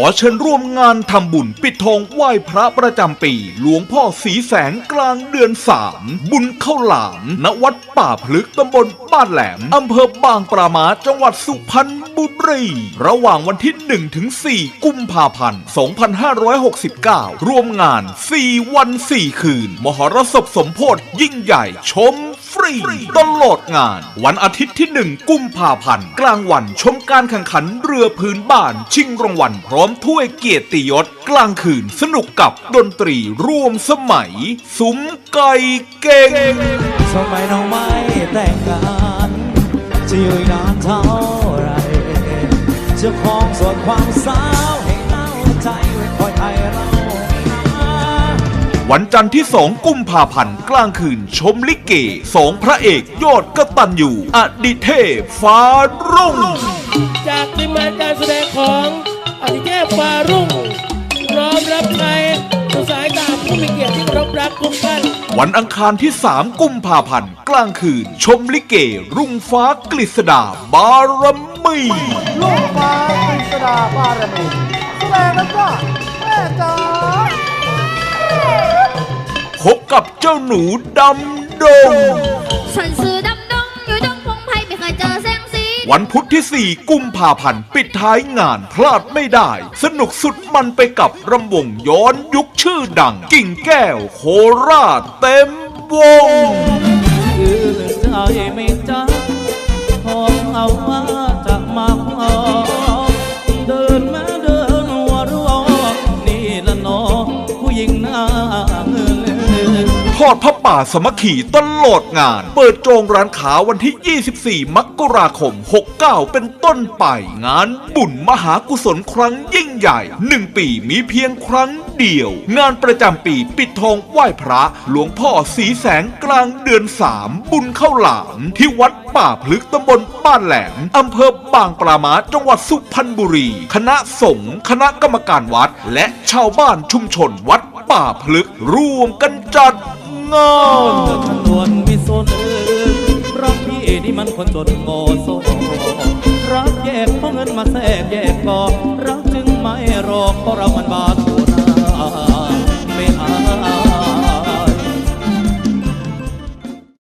อเชิญร่วมงานทำบุญปิดทองไหว้พระประจำปี หลวงพ่อสีแสงกลางเดือนสามบุญข้าวหลามณวัดป่าพลึกตำบลบ้านแหลมอำเภอบางปรามาจังหวัดสุพรรณบุรีระหว่างวันที่1ถึง4กุมภาพันธ์ 2569 ร่วมงาน 4 วัน 4 คืน มหรสพสมโพธิยิ่งใหญ่ชม ฟรี ตลอดงาน วันอาทิตย์ที่ 1 กุมภาพันธ์ กลางวันชมการแข่งขันเรือพื้นบ้าน ชิงรางวัลพร้อมถ้วยเกียรติยศ กลางคืนสนุกกับดนตรีร่วมสมัย สุมไก่เก่ง สมัยน้องไม่แต่งงานจะอยู่นานเท่าไหรจ้าของส่วนความสาวให้เล่าใจไว้คอยไทยเรา วันจันทร์ที่ 2 กุมภาพันธ์กลางคืน ชมลิเกสองพระเอกยอดกตันอยู่อดิเทพฟ้ารุ่ง จากทีมงานการแสดงของอธิเทพฟารุ่งน้อมรับใช้ทุกสายตาผู้มีเกียรติที่เคารพรักทุกท่านวันอังคารที่ 3 กุมภาพันธ์กลางคืน ชมลิเก รุ่งฟ้ากฤษดาบารมีลูกฟ้ากฤษดาบารมีแสดงแล้วจ้าแม่จ๋า พบกับเจ้าหนูดำดง ฉันซื้อดำดงอยู่ดงพงไพ่ไม่เคยเจอแสงสีวันพุธที่ 4 กุมภาพันธ์ ปิดท้ายงานพลาดไม่ได้ สนุกสุดมันไปกับรำวงย้อนยุคชื่อดัง กิ่งแก้วโคราชเต็มวง คือใจไม่จ้าขอเอาว่ อดพระป่าสมัคคีตลอดงาน เปิดโจงร้านขาวันที่ 24 มกราคม 69 เป็นต้นไป งานบุญมหากุศลครั้งยิ่งใหญ่ 1 ปีมีเพียงครั้งเดียว งานประจำปีปิดทองไหว้พระ หลวงพ่อสีแสงกลางเดือน 3 บุญเข้าหลามที่วัดป่าพลึกตำบลบ้านแหลมอำเภอบางปรามาจังหวัดสุพรรณบุรี คณะสงฆ์คณะกรรมการวัด และชาวบ้านชุมชนวัดป่าพลึกร่วมกันจัด งอนเธอขนวนมิโซนรักพี่นี่มันคนจนโง่โซรักแยกเพราะเงินมาแทรกแยกก่อรักจึงไม่รอเพราะเรามันบาด